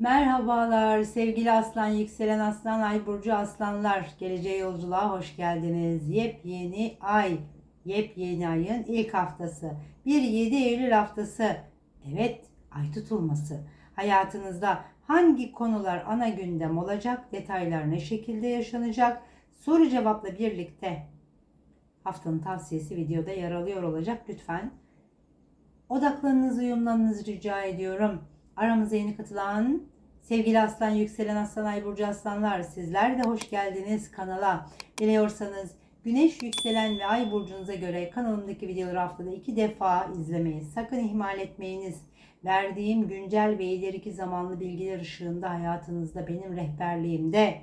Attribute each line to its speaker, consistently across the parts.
Speaker 1: Merhabalar sevgili aslan, yükselen aslan, ay burcu aslanlar. Geleceğe yolculuğa hoş geldiniz. Yepyeni ay, yepyeni ayın ilk haftası. 1-7 Eylül haftası. Evet, ay tutulması. Hayatınızda hangi konular ana gündem olacak, detaylar ne şekilde yaşanacak? Soru cevapla birlikte haftanın tavsiyesi videoda yer alıyor olacak. Lütfen odaklarınızı, uyumlarınızı rica ediyorum. Aramıza yeni katılan sevgili aslan, yükselen aslan, ay burcu aslanlar sizler de hoş geldiniz kanala. Biliyorsanız güneş, yükselen ve ay burcunuza göre kanalımdaki videoları haftada iki defa izlemeyi sakın ihmal etmeyiniz. Verdiğim güncel ve ileriki zamanlı bilgiler ışığında hayatınızda benim rehberliğimde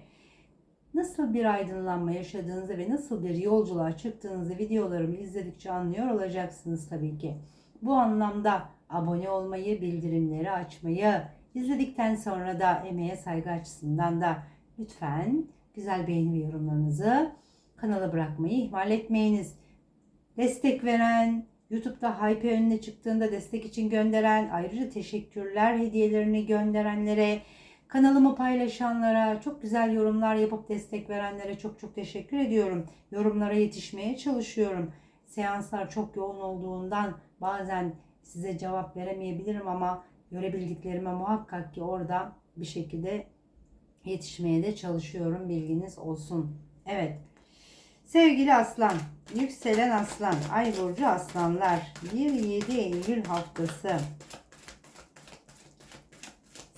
Speaker 1: nasıl bir aydınlanma yaşadığınızı ve nasıl bir yolculuğa çıktığınızı videolarımı izledikçe anlıyor olacaksınız tabii ki. Bu anlamda abone olmayı, bildirimleri açmayı, izledikten sonra da emeğe saygı açısından da lütfen güzel beğeni ve yorumlarınızı kanala bırakmayı ihmal etmeyiniz. Destek veren, YouTube'da hype önüne çıktığında destek için gönderen, ayrıca teşekkürler hediyelerini gönderenlere, kanalımı paylaşanlara, çok güzel yorumlar yapıp destek verenlere çok çok teşekkür ediyorum. Yorumlara yetişmeye çalışıyorum. Seanslar çok yoğun olduğundan bazen size cevap veremeyebilirim ama görebildiklerime muhakkak ki orada bir şekilde yetişmeye de çalışıyorum. Bilginiz olsun. Evet. Sevgili aslan, yükselen aslan, ay burcu aslanlar 1-7 Eylül haftası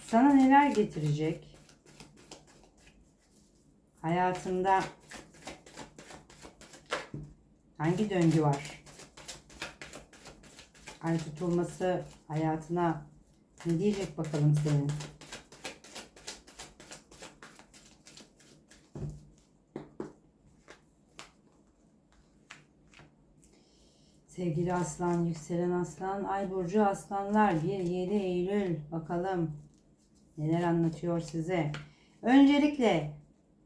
Speaker 1: sana neler getirecek? Hayatında hangi döngü var? Ay tutulması hayatına ne diyecek bakalım senin? Sevgili aslan, yükselen aslan, ay burcu aslanlar 1-7 Eylül bakalım neler anlatıyor size. Öncelikle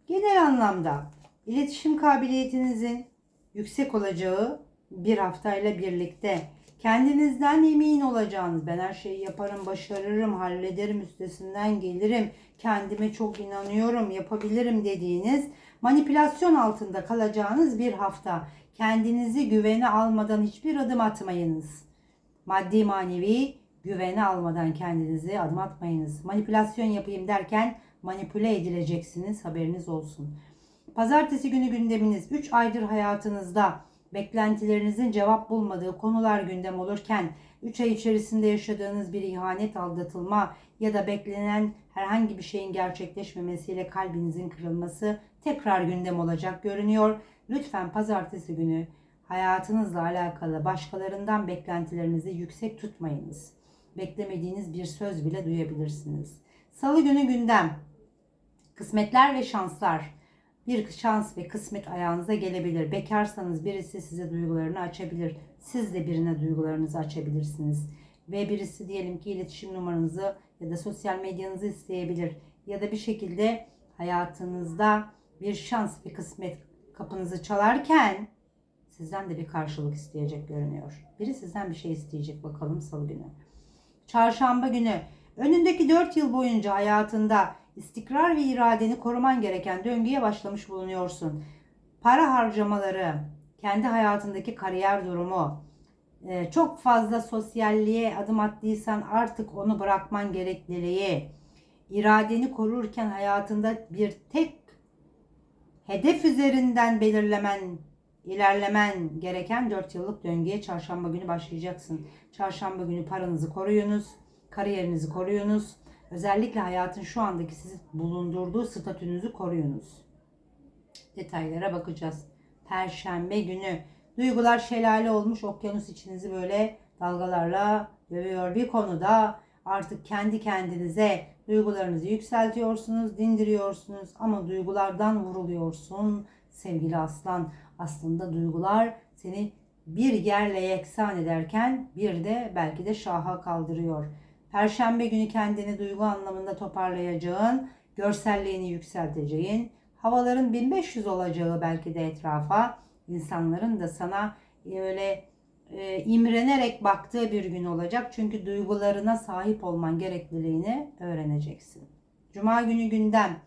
Speaker 1: genel anlamda iletişim kabiliyetinizin yüksek olacağı bir haftayla birlikte kendinizden emin olacağınız ben her şeyi yaparım, başarırım, hallederim, üstesinden gelirim, kendime çok inanıyorum, yapabilirim dediğiniz manipülasyon altında kalacağınız bir hafta. Kendinizi güvene almadan hiçbir adım atmayınız. Maddi manevi güvene almadan kendinizi adım atmayınız. Manipülasyon yapayım derken manipüle edileceksiniz haberiniz olsun. Pazartesi günü gündeminiz 3 aydır hayatınızda beklentilerinizin cevap bulmadığı konular gündem olurken 3 ay içerisinde yaşadığınız bir ihanet, aldatılma ya da beklenen herhangi bir şeyin gerçekleşmemesiyle kalbinizin kırılması tekrar gündem olacak görünüyor. Lütfen pazartesi günü hayatınızla alakalı başkalarından beklentilerinizi yüksek tutmayınız. Beklemediğiniz bir söz bile duyabilirsiniz. Salı günü gündem. Kısmetler ve şanslar. Bir şans ve kısmet ayağınıza gelebilir. Bekarsanız birisi size duygularını açabilir. Siz de birine duygularınızı açabilirsiniz. Ve birisi diyelim ki iletişim numaranızı ya da sosyal medyanızı isteyebilir. Ya da bir şekilde hayatınızda bir şans ve kısmet kapınızı çalarken sizden de bir karşılık isteyecek görünüyor. Biri sizden bir şey isteyecek bakalım salı günü. Çarşamba günü önündeki 4 yıl boyunca hayatında istikrar ve iradeni koruman gereken döngüye başlamış bulunuyorsun. Para harcamaları, kendi hayatındaki kariyer durumu, e, çok fazla sosyalliğe adım attıysan artık onu bırakman gerekliliği, iradeni korurken hayatında bir tek hedef üzerinden belirlemen, ilerlemen gereken 4 yıllık döngüye çarşamba günü başlayacaksın. Çarşamba günü paranızı koruyunuz, kariyerinizi koruyunuz. Özellikle hayatın şu andaki sizi bulundurduğu statünüzü koruyunuz. Detaylara bakacağız. Perşembe günü duygular şelale olmuş okyanus içinizi böyle dalgalarla dövüyor. Bir konuda artık kendi kendinize duygularınızı yükseltiyorsunuz, dindiriyorsunuz ama duygulardan vuruluyorsun sevgili aslan. Aslında duygular seni bir yerle yeksan ederken bir de belki de şaha kaldırıyor. Perşembe günü kendini duygu anlamında toparlayacağın, görselliğini yükselteceğin, havaların 1500 olacağı belki de etrafa, insanların da sana öyle e, imrenerek baktığı bir gün olacak. Çünkü duygularına sahip olman gerekliliğini öğreneceksin. Cuma günü gündem.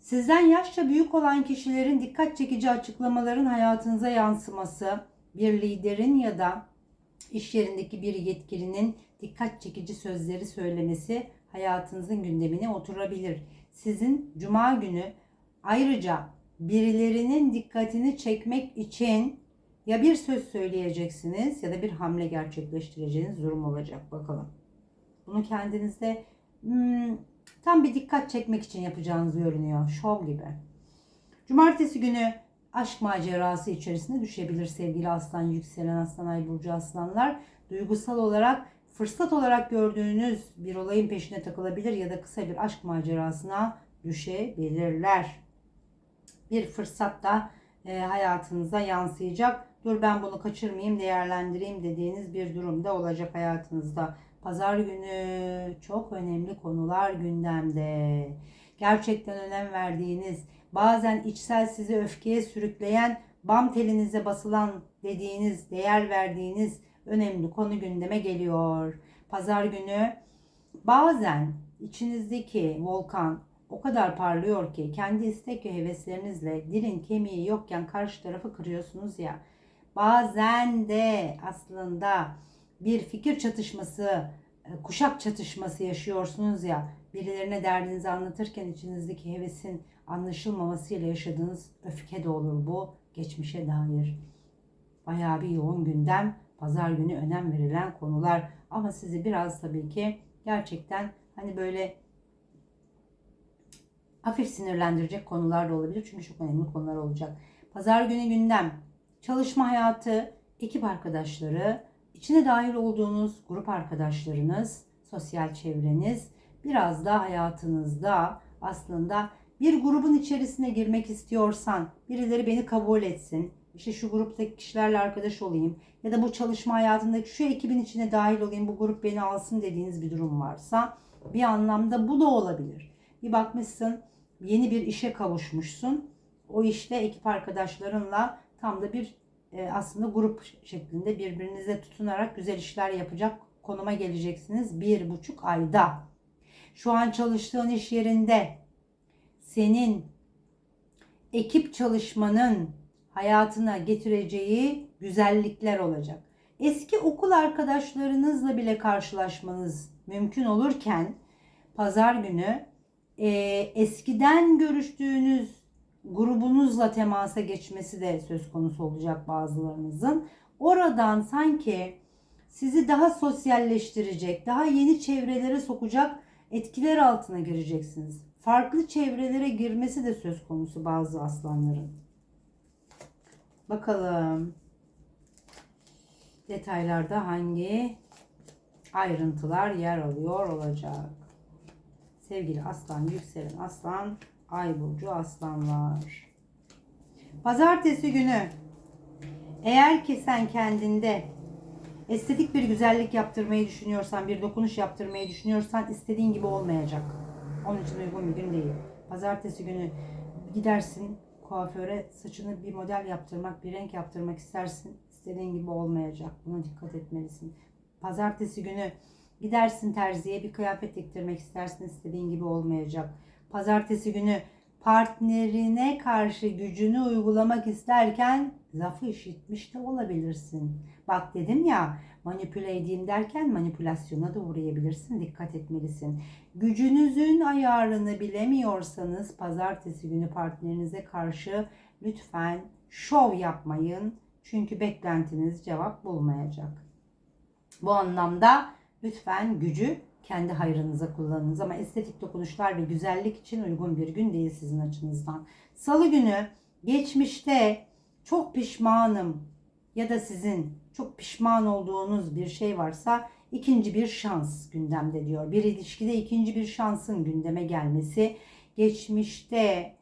Speaker 1: Sizden yaşça büyük olan kişilerin dikkat çekici açıklamaların hayatınıza yansıması, bir liderin ya da iş yerindeki bir yetkilinin dikkat çekici sözleri söylemesi hayatınızın gündemine oturabilir. Sizin cuma günü ayrıca birilerinin dikkatini çekmek için ya bir söz söyleyeceksiniz ya da bir hamle gerçekleştireceğiniz durum olacak bakalım. Bunu kendinizde hmm, tam bir dikkat çekmek için yapacağınız görünüyor. Şov gibi. Cumartesi günü aşk macerası içerisine düşebilir sevgili aslan, yükselen aslan, ay burcu aslanlar. Duygusal olarak fırsat olarak gördüğünüz bir olayın peşine takılabilir ya da kısa bir aşk macerasına düşebilirler. Bir fırsat da e, hayatınıza yansıyacak. Dur ben bunu kaçırmayayım, değerlendireyim dediğiniz bir durumda olacak hayatınızda. Pazar günü çok önemli konular gündemde. Gerçekten önem verdiğiniz, bazen içsel sizi öfkeye sürükleyen, bam telinize basılan dediğiniz, değer verdiğiniz önemli konu gündeme geliyor. Pazar günü bazen içinizdeki volkan o kadar parlıyor ki kendi istek ve heveslerinizle dilin kemiği yokken karşı tarafı kırıyorsunuz ya. Bazen de aslında bir fikir çatışması, e, kuşak çatışması yaşıyorsunuz ya. Birilerine derdinizi anlatırken içinizdeki hevesin anlaşılmamasıyla yaşadığınız öfke de olur bu geçmişe dair. Bayağı bir yoğun gündem, pazar günü önem verilen konular ama sizi biraz tabii ki gerçekten hani böyle hafif sinirlendirecek konular da olabilir. Çünkü çok önemli konular olacak. Pazar günü gündem, çalışma hayatı, ekip arkadaşları, içine dahil olduğunuz grup arkadaşlarınız, sosyal çevreniz, biraz da hayatınızda aslında bir grubun içerisine girmek istiyorsan, birileri beni kabul etsin, işte şu gruptaki kişilerle arkadaş olayım ya da bu çalışma hayatındaki şu ekibin içine dahil olayım, bu grup beni alsın dediğiniz bir durum varsa bir anlamda bu da olabilir. Bir bakmışsın yeni bir işe kavuşmuşsun. O işte ekip arkadaşlarınla tam da bir e, aslında grup şeklinde birbirinize tutunarak güzel işler yapacak konuma geleceksiniz bir buçuk ayda. Şu an çalıştığın iş yerinde senin ekip çalışmanın hayatına getireceği güzellikler olacak. Eski okul arkadaşlarınızla bile karşılaşmanız mümkün olurken pazar günü e, eskiden görüştüğünüz grubunuzla temasa geçmesi de söz konusu olacak bazılarınızın. Oradan sanki sizi daha sosyalleştirecek, daha yeni çevrelere sokacak etkiler altına gireceksiniz. Farklı çevrelere girmesi de söz konusu bazı aslanların. Bakalım detaylarda hangi ayrıntılar yer alıyor olacak. Sevgili aslan, yükselen aslan, ay burcu aslanlar. Pazartesi günü eğer ki sen kendinde estetik bir güzellik yaptırmayı düşünüyorsan, bir dokunuş yaptırmayı düşünüyorsan istediğin gibi olmayacak. Onun için uygun bir gün değil. Pazartesi günü gidersin kuaföre saçını bir model yaptırmak, bir renk yaptırmak istersin. İstediğin gibi olmayacak. Buna dikkat etmelisin. Pazartesi günü gidersin terziye bir kıyafet diktirmek istersin. istediğin gibi olmayacak. Pazartesi günü partnerine karşı gücünü uygulamak isterken lafı işitmiş de olabilirsin. Bak dedim ya manipüle edeyim derken manipülasyona da uğrayabilirsin. Dikkat etmelisin. Gücünüzün ayarını bilemiyorsanız pazartesi günü partnerinize karşı lütfen şov yapmayın. Çünkü beklentiniz cevap bulmayacak. Bu anlamda lütfen gücü kendi hayrınıza kullanınız. Ama estetik dokunuşlar ve güzellik için uygun bir gün değil sizin açınızdan. Salı günü geçmişte çok pişmanım ya da sizin çok pişman olduğunuz bir şey varsa ikinci bir şans gündemde diyor. Bir ilişkide ikinci bir şansın gündeme gelmesi, geçmişte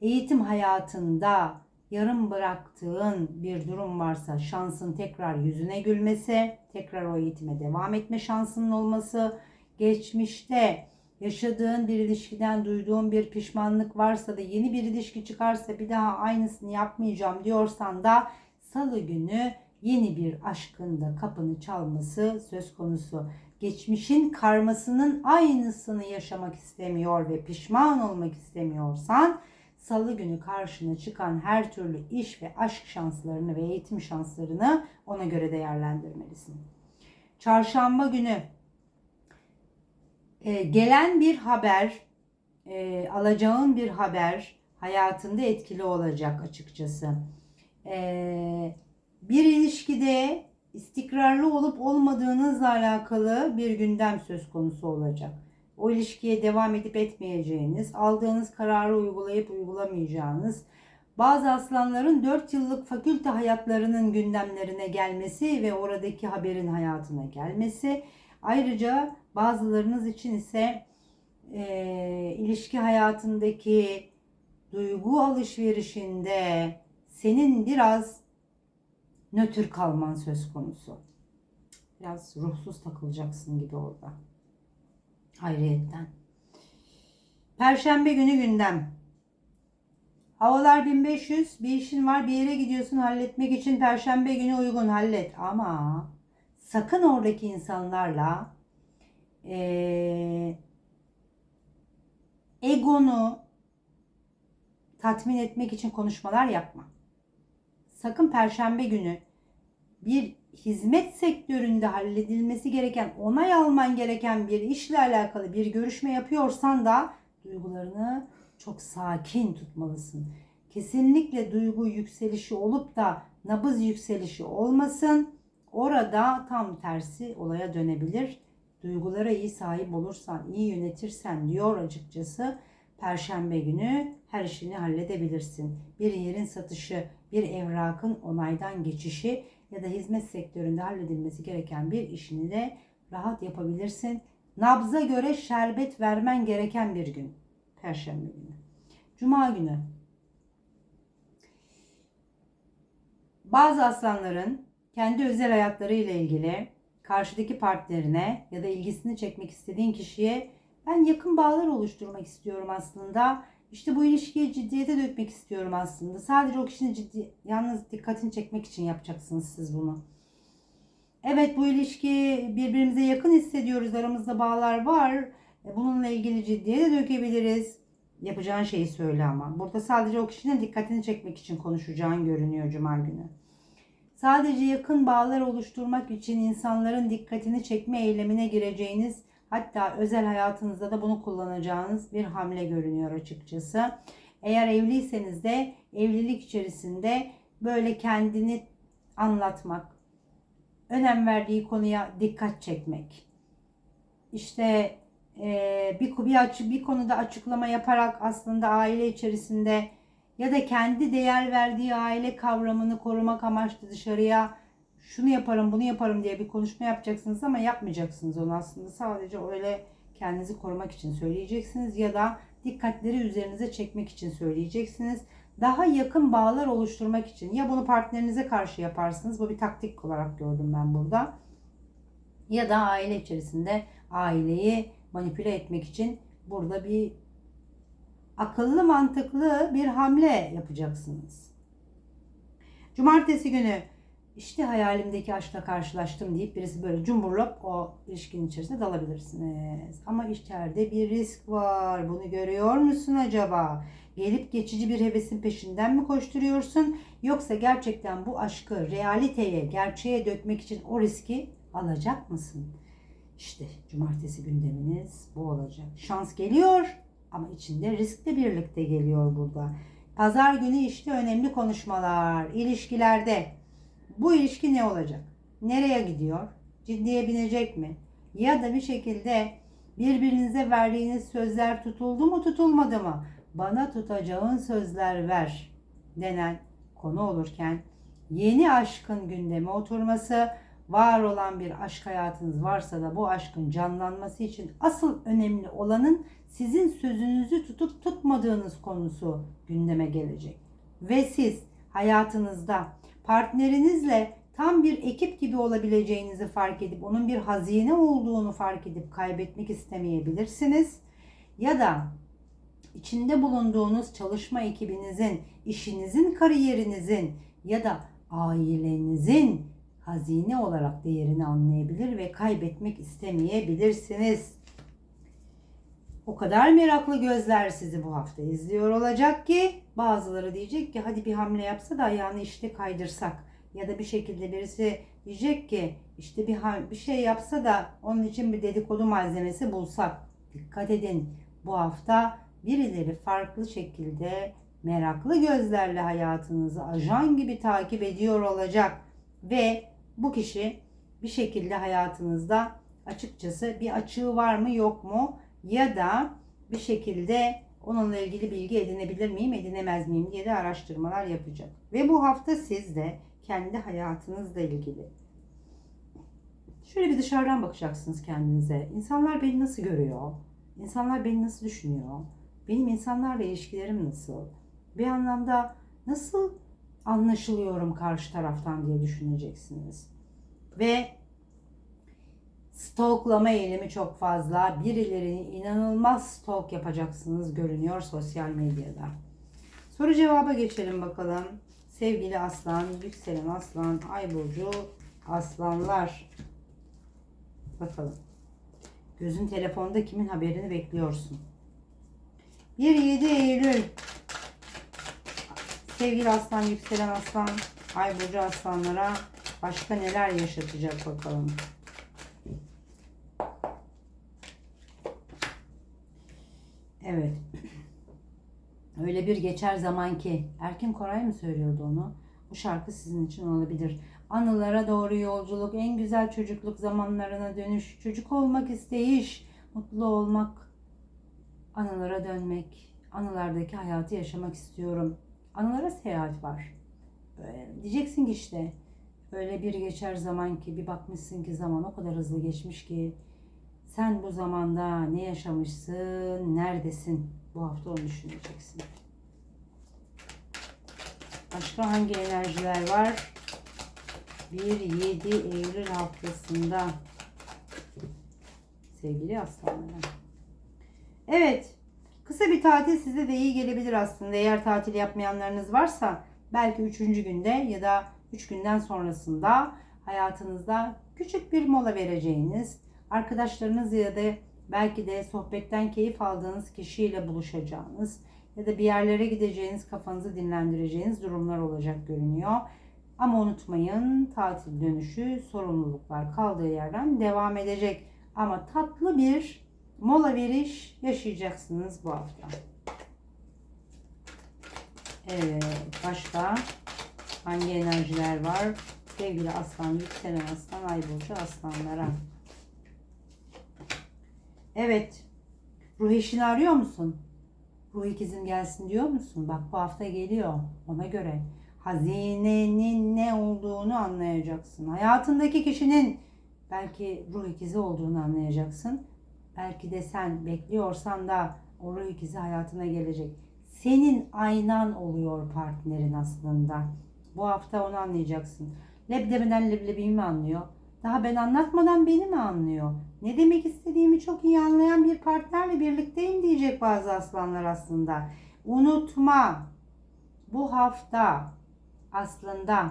Speaker 1: eğitim hayatında yarım bıraktığın bir durum varsa şansın tekrar yüzüne gülmesi, tekrar o eğitime devam etme şansının olması, geçmişte yaşadığın bir ilişkiden duyduğun bir pişmanlık varsa da yeni bir ilişki çıkarsa bir daha aynısını yapmayacağım diyorsan da salı günü yeni bir aşkın da kapını çalması söz konusu. Geçmişin karmasının aynısını yaşamak istemiyor ve pişman olmak istemiyorsan salı günü karşına çıkan her türlü iş ve aşk şanslarını ve eğitim şanslarını ona göre değerlendirmelisin. Çarşamba günü e, gelen bir haber, e, alacağın bir haber hayatında etkili olacak açıkçası. E, bir ilişkide istikrarlı olup olmadığınızla alakalı bir gündem söz konusu olacak. O ilişkiye devam edip etmeyeceğiniz, aldığınız kararı uygulayıp uygulamayacağınız, bazı aslanların 4 yıllık fakülte hayatlarının gündemlerine gelmesi ve oradaki haberin hayatına gelmesi. Ayrıca bazılarınız için ise e, ilişki hayatındaki duygu alışverişinde senin biraz nötr kalman söz konusu. Biraz ruhsuz takılacaksın gibi orada. Hayriyetten. Perşembe günü gündem. Havalar 1500. Bir işin var bir yere gidiyorsun halletmek için perşembe günü uygun hallet. Ama sakın oradaki insanlarla eee egonu tatmin etmek için konuşmalar yapma. Sakın perşembe günü bir hizmet sektöründe halledilmesi gereken, onay alman gereken bir işle alakalı bir görüşme yapıyorsan da duygularını çok sakin tutmalısın. Kesinlikle duygu yükselişi olup da nabız yükselişi olmasın. Orada tam tersi olaya dönebilir. Duygulara iyi sahip olursan, iyi yönetirsen diyor açıkçası. Perşembe günü her işini halledebilirsin. Bir yerin satışı, bir evrakın onaydan geçişi ya da hizmet sektöründe halledilmesi gereken bir işini de rahat yapabilirsin. Nabza göre şerbet vermen gereken bir gün. Perşembe günü. Cuma günü. Bazı aslanların kendi özel hayatları ile ilgili karşıdaki partnerine ya da ilgisini çekmek istediğin kişiye ben yakın bağlar oluşturmak istiyorum aslında. İşte bu ilişkiyi ciddiyete dökmek istiyorum aslında. Sadece o kişinin ciddi, yalnız dikkatini çekmek için yapacaksınız siz bunu. Evet bu ilişki birbirimize yakın hissediyoruz. Aramızda bağlar var. E, Bununla ilgili ciddiyete dökebiliriz. Yapacağın şeyi söyle ama. Burada sadece o kişinin dikkatini çekmek için konuşacağın görünüyor Cuma günü. Sadece yakın bağlar oluşturmak için insanların dikkatini çekme eylemine gireceğiniz hatta özel hayatınızda da bunu kullanacağınız bir hamle görünüyor açıkçası. Eğer evliyseniz de evlilik içerisinde böyle kendini anlatmak, önem verdiği konuya dikkat çekmek. İşte bir bir açı bir konuda açıklama yaparak aslında aile içerisinde ya da kendi değer verdiği aile kavramını korumak amaçlı dışarıya şunu yaparım bunu yaparım diye bir konuşma yapacaksınız ama yapmayacaksınız onu aslında sadece öyle kendinizi korumak için söyleyeceksiniz ya da dikkatleri üzerinize çekmek için söyleyeceksiniz. Daha yakın bağlar oluşturmak için ya bunu partnerinize karşı yaparsınız bu bir taktik olarak gördüm ben burada ya da aile içerisinde aileyi manipüle etmek için burada bir akıllı mantıklı bir hamle yapacaksınız. Cumartesi günü işte hayalimdeki aşkla karşılaştım deyip birisi böyle cumburlop o ilişkinin içerisine dalabilirsiniz. Ama içeride bir risk var. Bunu görüyor musun acaba? Gelip geçici bir hevesin peşinden mi koşturuyorsun? Yoksa gerçekten bu aşkı realiteye, gerçeğe dökmek için o riski alacak mısın? İşte cumartesi gündeminiz bu olacak. Şans geliyor ama içinde risk de birlikte geliyor burada. Pazar günü işte önemli konuşmalar, ilişkilerde. Bu ilişki ne olacak? Nereye gidiyor? Ciddiye binecek mi? Ya da bir şekilde birbirinize verdiğiniz sözler tutuldu mu tutulmadı mı? Bana tutacağın sözler ver denen konu olurken yeni aşkın gündeme oturması, var olan bir aşk hayatınız varsa da bu aşkın canlanması için asıl önemli olanın sizin sözünüzü tutup tutmadığınız konusu gündeme gelecek. Ve siz hayatınızda partnerinizle tam bir ekip gibi olabileceğinizi fark edip onun bir hazine olduğunu fark edip kaybetmek istemeyebilirsiniz. Ya da içinde bulunduğunuz çalışma ekibinizin, işinizin, kariyerinizin ya da ailenizin hazine olarak değerini anlayabilir ve kaybetmek istemeyebilirsiniz. O kadar meraklı gözler sizi bu hafta izliyor olacak ki bazıları diyecek ki hadi bir hamle yapsa da ayağını işte kaydırsak ya da bir şekilde birisi diyecek ki işte bir bir şey yapsa da onun için bir dedikodu malzemesi bulsak. Dikkat edin. Bu hafta birileri farklı şekilde meraklı gözlerle hayatınızı ajan gibi takip ediyor olacak ve bu kişi bir şekilde hayatınızda açıkçası bir açığı var mı yok mu ya da bir şekilde onunla ilgili bilgi edinebilir miyim edinemez miyim diye de araştırmalar yapacak. Ve bu hafta siz de kendi hayatınızla ilgili şöyle bir dışarıdan bakacaksınız kendinize. İnsanlar beni nasıl görüyor? İnsanlar beni nasıl düşünüyor? Benim insanlarla ilişkilerim nasıl? Bir anlamda nasıl anlaşılıyorum karşı taraftan diye düşüneceksiniz. Ve stoklama eğilimi çok fazla. Birilerini inanılmaz stalk yapacaksınız görünüyor sosyal medyada. Soru cevaba geçelim bakalım. Sevgili aslan, yükselen aslan, ay burcu, aslanlar. Bakalım. Gözün telefonda kimin haberini bekliyorsun? 1-7 Eylül. Sevgili aslan, yükselen aslan, ay burcu aslanlara başka neler yaşatacak bakalım. Evet. Öyle bir geçer zaman ki Erkin Koray mı söylüyordu onu? Bu şarkı sizin için olabilir. Anılara doğru yolculuk, en güzel çocukluk zamanlarına dönüş, çocuk olmak isteyiş, mutlu olmak, anılara dönmek, anılardaki hayatı yaşamak istiyorum. Anılara seyahat var. Böyle diyeceksin ki işte öyle bir geçer zaman ki bir bakmışsın ki zaman o kadar hızlı geçmiş ki sen bu zamanda ne yaşamışsın, neredesin? Bu hafta onu düşüneceksin. Başka hangi enerjiler var? 1-7 Eylül haftasında sevgili aslanlar. Evet, kısa bir tatil size de iyi gelebilir aslında. Eğer tatil yapmayanlarınız varsa belki 3. günde ya da 3 günden sonrasında hayatınızda küçük bir mola vereceğiniz, arkadaşlarınız ya da belki de sohbetten keyif aldığınız kişiyle buluşacağınız ya da bir yerlere gideceğiniz, kafanızı dinlendireceğiniz durumlar olacak görünüyor. Ama unutmayın tatil dönüşü sorumluluklar kaldığı yerden devam edecek. Ama tatlı bir mola veriş yaşayacaksınız bu hafta. Evet, başka hangi enerjiler var? Sevgili aslan, yükselen aslan, ay burcu aslanlara. Evet, ruh eşini arıyor musun? Ruh ikizim gelsin diyor musun? Bak bu hafta geliyor ona göre. Hazinenin ne olduğunu anlayacaksın. Hayatındaki kişinin belki ruh ikizi olduğunu anlayacaksın. Belki de sen bekliyorsan da o ruh ikizi hayatına gelecek. Senin aynan oluyor partnerin aslında. Bu hafta onu anlayacaksın. Leblebiden leblebiyi mi anlıyor? Daha ben anlatmadan beni mi anlıyor? Ne demek istediğimi çok iyi anlayan bir partnerle birlikteyim diyecek bazı aslanlar aslında. Unutma. Bu hafta aslında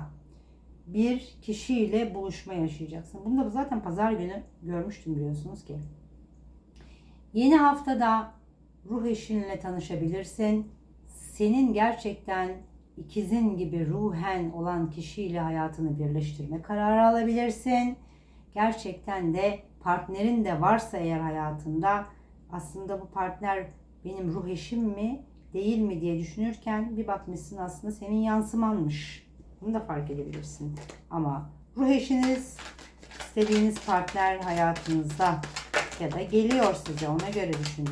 Speaker 1: bir kişiyle buluşma yaşayacaksın. Bunu da zaten pazar günü görmüştüm biliyorsunuz ki. Yeni haftada ruh eşinle tanışabilirsin. Senin gerçekten ikizin gibi ruhen olan kişiyle hayatını birleştirme kararı alabilirsin. Gerçekten de partnerin de varsa eğer hayatında aslında bu partner benim ruh eşim mi değil mi diye düşünürken bir bakmışsın aslında senin yansımanmış. Bunu da fark edebilirsin. Ama ruh eşiniz istediğiniz partner hayatınızda ya da geliyor size ona göre düşünün.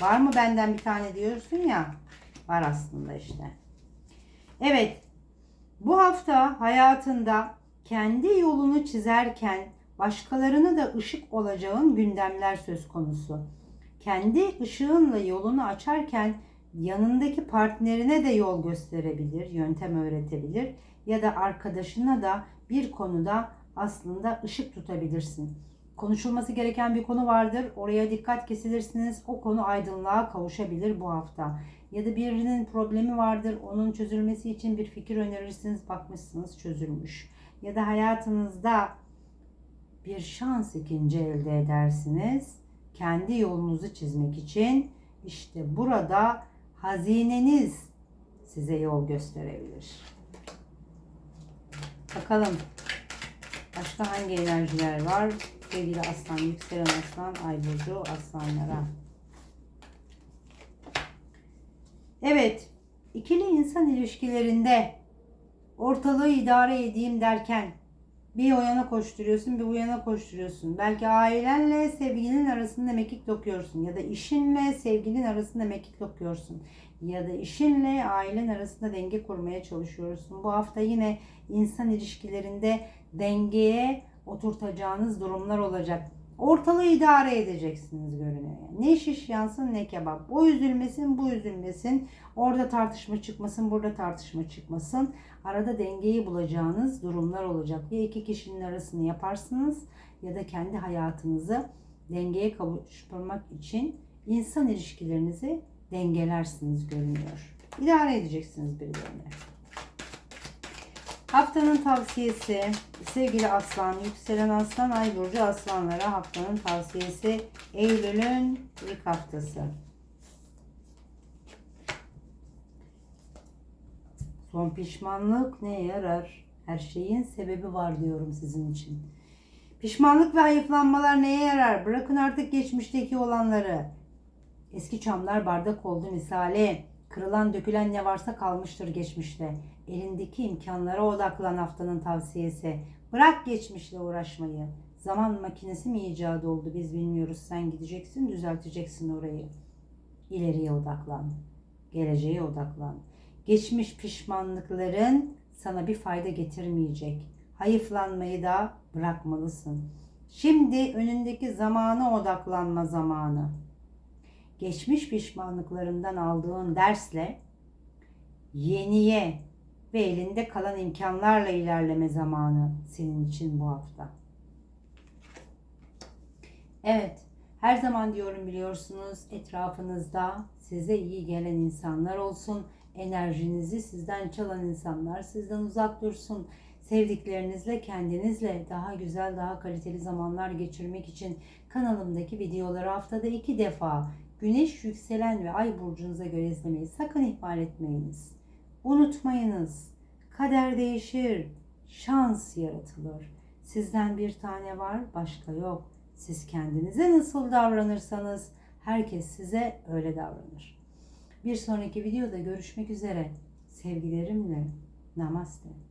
Speaker 1: Var mı benden bir tane diyorsun ya? Var aslında işte. Evet. Bu hafta hayatında kendi yolunu çizerken başkalarına da ışık olacağın gündemler söz konusu. Kendi ışığınla yolunu açarken yanındaki partnerine de yol gösterebilir, yöntem öğretebilir ya da arkadaşına da bir konuda aslında ışık tutabilirsin. Konuşulması gereken bir konu vardır. Oraya dikkat kesilirsiniz. O konu aydınlığa kavuşabilir bu hafta. Ya da birinin problemi vardır. Onun çözülmesi için bir fikir önerirsiniz. Bakmışsınız çözülmüş. Ya da hayatınızda bir şans ikinci elde edersiniz. Kendi yolunuzu çizmek için işte burada hazineniz size yol gösterebilir. Bakalım başka hangi enerjiler var? Sevgili aslan, yükselen aslan, ay burcu aslanlara. Evet, ikili insan ilişkilerinde ortalığı idare edeyim derken bir o yana koşturuyorsun, bir bu yana koşturuyorsun. Belki ailenle sevgilinin arasında mekik dokuyorsun ya da işinle sevgilin arasında mekik dokuyorsun ya da işinle ailen arasında denge kurmaya çalışıyorsun. Bu hafta yine insan ilişkilerinde dengeye oturtacağınız durumlar olacak. Ortalığı idare edeceksiniz görünüyor. Ne şiş yansın ne kebap. O üzülmesin bu üzülmesin. Orada tartışma çıkmasın burada tartışma çıkmasın. Arada dengeyi bulacağınız durumlar olacak. Ya iki kişinin arasını yaparsınız ya da kendi hayatınızı dengeye kavuşturmak için insan ilişkilerinizi dengelersiniz görünüyor. İdare edeceksiniz birilerini. Haftanın tavsiyesi sevgili aslan, yükselen aslan, ay burcu aslanlara haftanın tavsiyesi Eylül'ün ilk haftası. Son pişmanlık neye yarar? Her şeyin sebebi var diyorum sizin için. Pişmanlık ve hayıflanmalar neye yarar? Bırakın artık geçmişteki olanları. Eski çamlar bardak oldu misali. Kırılan dökülen ne varsa kalmıştır geçmişte. Elindeki imkanlara odaklan haftanın tavsiyesi. Bırak geçmişle uğraşmayı. Zaman makinesi mi icat oldu biz bilmiyoruz. Sen gideceksin düzelteceksin orayı. İleriye odaklan. Geleceğe odaklan. Geçmiş pişmanlıkların sana bir fayda getirmeyecek. Hayıflanmayı da bırakmalısın. Şimdi önündeki zamana odaklanma zamanı. Geçmiş pişmanlıklarından aldığın dersle yeniye ve elinde kalan imkanlarla ilerleme zamanı senin için bu hafta. Evet, her zaman diyorum biliyorsunuz etrafınızda size iyi gelen insanlar olsun. Enerjinizi sizden çalan insanlar sizden uzak dursun. Sevdiklerinizle, kendinizle daha güzel, daha kaliteli zamanlar geçirmek için kanalımdaki videoları haftada iki defa güneş, yükselen ve ay burcunuza göre izlemeyi sakın ihmal etmeyiniz. Unutmayınız. Kader değişir. Şans yaratılır. Sizden bir tane var, başka yok. Siz kendinize nasıl davranırsanız herkes size öyle davranır. Bir sonraki videoda görüşmek üzere. Sevgilerimle. Namaste.